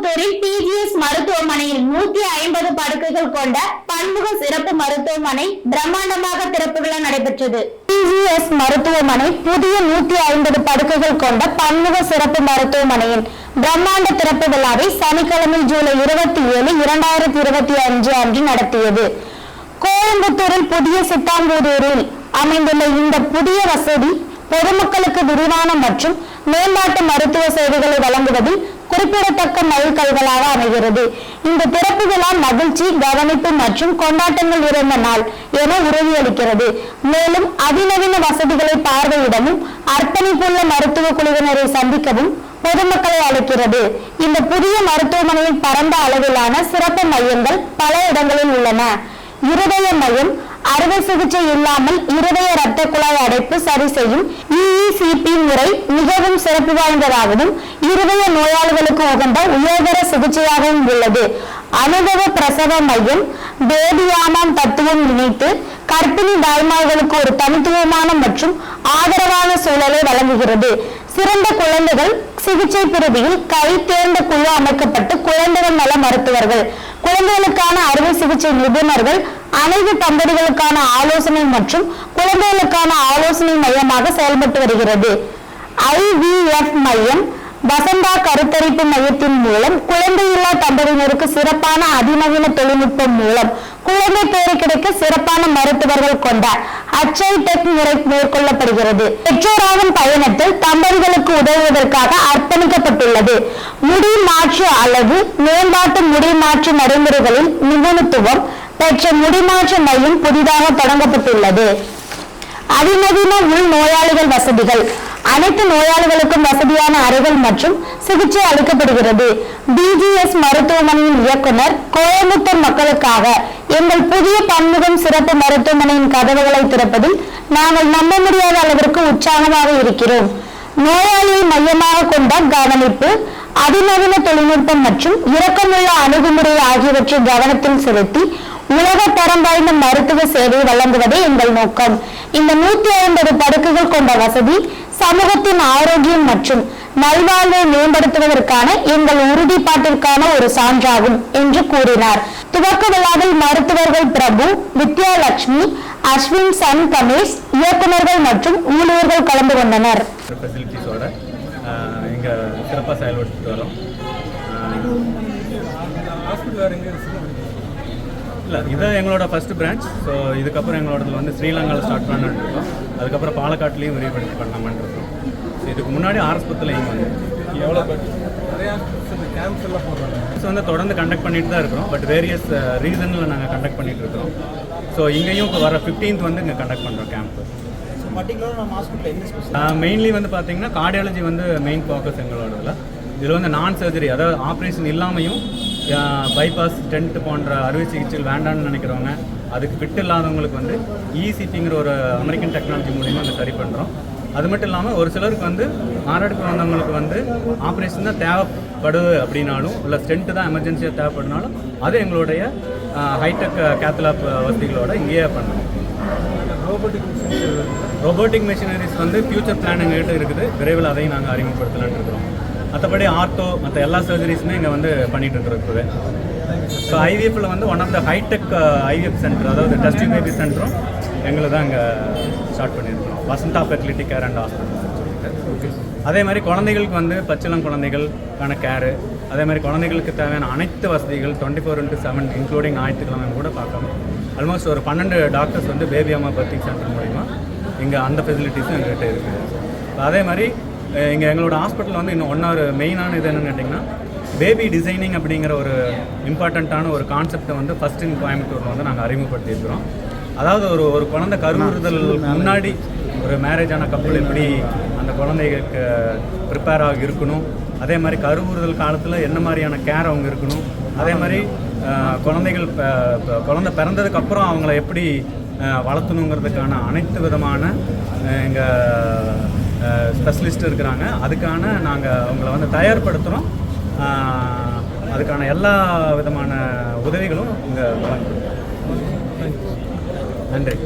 கோயம்புத்தூரில் பிஜிஎஸ் மருத்துவமனையில் நூத்தி ஐம்பது படுக்கைகள் கொண்ட பன்முக சிறப்பு மருத்துவமனை பிரம்மாண்டமாக திறப்பு விழா நடைபெற்றது பிஜிஎஸ் மருத்துவமனை புதிய நூத்தி ஐம்பது படுக்கைகள் கொண்ட பன்முக சிறப்பு மருத்துவமனையின் பிரம்மாண்ட திறப்பு விழாவை சனிக்கிழமை ஜூலை இருபத்தி ஏழு இரண்டாயிரத்தி இருபத்தி அஞ்சு அன்று நடத்தியது. கோயம்புத்தூரில் புதிய சித்தாம்பூதூரில் அமைந்துள்ள இந்த புதிய வசதி பொதுமக்களுக்கு விரிவான மற்றும் மேம்பாட்டு மருத்துவ சேவைகளை வழங்குவதில் குறிப்பிடத்தக்க மைல்கல்களாக அமைகிறது. இந்த திறப்பு விழா மகிழ்ச்சி கவனிப்பு மற்றும் கொண்டாட்டங்கள் இருந்த நாள் என உறுதியளிக்கிறது. மேலும் அதிநவீன வசதிகளை பார்வையிடவும் அர்ப்பணிப்புள்ள மருத்துவ குழுவினரை சந்திக்கவும் பொதுமக்களை அழைக்கிறது. இந்த புதிய மருத்துவமனையில் பரந்த அளவிலான சிறப்பு மையங்கள் பல இடங்களில் உள்ளன. இருதய மையம் அறுவை சிகிச்சை இல்லாமல் இருதய ரத்த குழாய் அடைப்பு சரி செய்யும் இஇசிபி முறை மிகவும் சிறப்பு வாய்ந்ததாகவும் இருதய நோயாளிகளுக்கு உகந்த உயர்தர சிகிச்சையாகவும் உள்ளது. அனுபவ பிரசவ மையம் பேபியாமாம் தத்துவம் இணைத்து கர்ப்பிணி தாய்மார்களுக்கு ஒரு தனித்துவமான மற்றும் ஆதரவான சூழலை வழங்குகிறது. சிறந்த குழந்தைகள் சிகிச்சை பிரிவில் கை தேர்ந்த குழு அமைக்கப்பட்டு குழந்தைகள் நல மருத்துவர்கள் குழந்தைகளுக்கான அறுவை சிகிச்சை நிபுணர்கள் அனைத்து தம்பதிகளுக்கான ஆலோசனை மற்றும் குழந்தைகளுக்கான ஆலோசனை மையமாக செயல்பட்டு வருகிறது. ஐவிஎஃப் மையம் வசந்தா கருத்தரிப்பு மையத்தின் மூலம் குழந்தையில்லா தம்பதியினருக்கு சிறப்பான அதிநவீன தொழில்நுட்பம் மூலம் குழந்தை பேரு கிடைக்க சிறப்பான மருத்துவர்கள் கொண்ட அச்சை டெக் முறை மேற்கொள்ளப்படுகிறது. பெற்றோராகும் பயணத்தில் தம்பதிகளுக்கு உதவுவதற்காக அர்ப்பணிக்கப்பட்டுள்ளது. முடி மாற்று அல்லது மேம்பாட்டு முடி மாற்று நடைமுறைகளில் நிபுணத்துவம் பெற்ற முடிமாற்ற மையம் புதிதாக தொடங்கப்பட்டுள்ளது. அதிநவீன உள் நோயாளிகள் வசதிகள். அனைத்து நோயாளிகளுக்கும் வசதியான அறைகள் மற்றும் சிகிச்சை அளிக்கப்படுகிறது. பிஜிஎஸ் மருத்துவமனையின் இயக்குனர் கோயம்புத்தூர் மக்களுக்காக எங்கள் புதிய பன்முகம் சிறப்பு மருத்துவமனையின் கதவுகளை திறப்பதில் நாங்கள் நம்ப முடியாத அளவிற்கு உற்சாகமாக இருக்கிறோம். நோயாளியை மையமாக கொண்ட கவனிப்பு அதிநவீன தொழில்நுட்பம் மற்றும் இரக்கமுள்ள அணுகுமுறை ஆகியவற்றை கவனத்தில் செலுத்தி உலக தரம் வாய்ந்த மருத்துவ சேவை வழங்குவதே எங்கள் நோக்கம் இந்த நூத்தி ஐம்பது படுக்கைகள் கொண்ட வசதி சமூகத்தின் ஆரோக்கியம் மற்றும் நல்வாழ்வை மேம்படுத்துவதற்கான எங்கள் உறுதிப்பாட்டிற்கான ஒரு சான்றாகும் என்று கூறினார் துவக்க விழாவில் மருத்துவர்கள் பிரபு வித்யாலட்சுமி அஸ்வின் சன் கணேஷ் இயக்குநர்கள் மற்றும் ஊழியர்கள் கலந்து கொண்டனர் சிறப்பாக செயல்பட்டு வரோம் இல்லை இது எங்களோட ஃபர்ஸ்ட் பிரான்ச் ஸோ இதுக்கப்புறம் எங்களோடதுல வந்து ஸ்ரீலங்காவில் ஸ்டார்ட் பண்ணலான்னு இருக்கோம். அதுக்கப்புறம் பாலக்காட்லேயும் விரிவுபடுத்தி பண்ணலாமான்னு இருக்கோம். ஸோ இதுக்கு முன்னாடி ஆர்எஸ்பத்தில் இங்கே வந்து. எவ்வளோ ஸோ வந்து தொடர்ந்து கண்டக்ட் பண்ணிட்டு தான் இருக்கிறோம். பட் வேரியஸ் ரீசனில் நாங்கள் கண்டக்ட் பண்ணிட்டு இருக்கிறோம். ஸோ இங்கேயும் இப்போ வர ஃபிஃப்டீன்த் வந்து இங்கே கண்டக்ட் பண்ணுறோம் கேம்ப் பர்டிகுலராக நம்ம ஹாஸ்பிட்டல் என்ன ஸ்பெஷல் மெயின்லி வந்து பார்த்தீங்கன்னா கார்டியாலஜி வந்து மெயின் ஃபோக்கஸ் எங்களோடதுல. இதில் வந்து நான் சர்ஜரி அதாவது ஆப்ரேஷன் இல்லாமையும் பைபாஸ் ஸ்டென்ட் போன்ற அறுவை சிகிச்சைகள் வேண்டாம்னு நினைக்கிறவங்க அதுக்கு ஃபிட் இல்லாதவங்களுக்கு வந்து இசிபிங்கிற ஒரு அமெரிக்கன் டெக்னாலஜி மூலிமா அங்கே சரி பண்ணுறோம் அது மட்டும் இல்லாமல் ஒரு சிலருக்கு வந்து மாரடைப்பு வந்தவங்களுக்கு வந்து ஆப்ரேஷன் தான் தேவைப்படுது அப்படின்னாலும் இல்லை ஸ்டென்ட் தான் எமர்ஜென்சியாக தேவைப்படுனாலும் அது எங்களுடைய ஹைடெக் கேத்லாப் வசதிகளோட இங்கேயே பண்ணுறோம் ரோபோட்டிக் ரோபோட்டிக் மெஷினரிஸ் வந்து ஃபியூச்சர் பிளான் எங்ககிட்ட இருக்குது. விரைவில் அதையும் நாங்கள் அறிமுகப்படுத்தலாம்னு இருக்கிறோம். மற்றபடி ஆர்த்தோ மற்ற எல்லா சர்ஜரிஸுமே இங்கே வந்து பண்ணிகிட்டு இருக்கிறோம் இப்போவே ஸோ ஐவிஎஃப்பில் வந்து one of the hitech IVF centre அதாவது டெஸ்ட் பேபி சென்டரும் எங்களை தான் இங்கே ஸ்டார்ட் பண்ணியிருக்கிறோம். Vasantha fertility care and hospital அதே மாதிரி குழந்தைகளுக்கு வந்து பச்சிளம் குழந்தைகளுக்கான கேரு அதே மாதிரி குழந்தைகளுக்கு தேவையான அனைத்து வசதிகள் twenty four into seven including ஞாயிற்றுக்கிழமை கூட பார்க்கலாம் ஆல்மோஸ்ட் ஒரு பன்னெண்டு டாக்டர்ஸ் வந்து பேபி அம்மா பர்த்திங் சென்டர் மூலிமா இங்கே அந்த ஃபெசிலிட்டிஸும் எங்கள்கிட்ட இருக்குது. அதே மாதிரி இங்கே எங்களோட ஹாஸ்பிட்டல் வந்து இன்னும் ஒன்றொரு மெயினான இது என்னன்னு கேட்டிங்கன்னா பேபி டிசைனிங் அப்படிங்கிற ஒரு இம்பார்ட்டண்ட்டான ஒரு கான்செப்டை வந்து ஃபஸ்ட் இன் கோயம்புத்தூரில் வந்து நாங்கள் அறிமுகப்படுத்தியிருக்கிறோம். அதாவது ஒரு ஒரு குழந்தை கருவுறுதல் முன்னாடி ஒரு மேரேஜ் ஆன கப்பல் எப்படி அந்த குழந்தைகளுக்கு ப்ரிப்பேர் ஆகி இருக்கணும் அதே மாதிரி கருவுறுதல் காலத்தில் என்ன மாதிரியான கேர் அவங்க இருக்கணும் அதே மாதிரி குழந்தைகள் குழந்தை பிறந்ததுக்கப்புறம் அவங்கள எப்படி வளர்த்தணுங்கிறதுக்கான அனைத்து விதமான எங்கள் ஸ்பெஷலிஸ்ட் இருக்கிறாங்க. அதுக்கான நாங்கள் அவங்கள வந்து தயார்படுத்துகிறோம் அதுக்கான எல்லா விதமான உதவிகளும் இங்கே வழங்குறோம் நன்றி.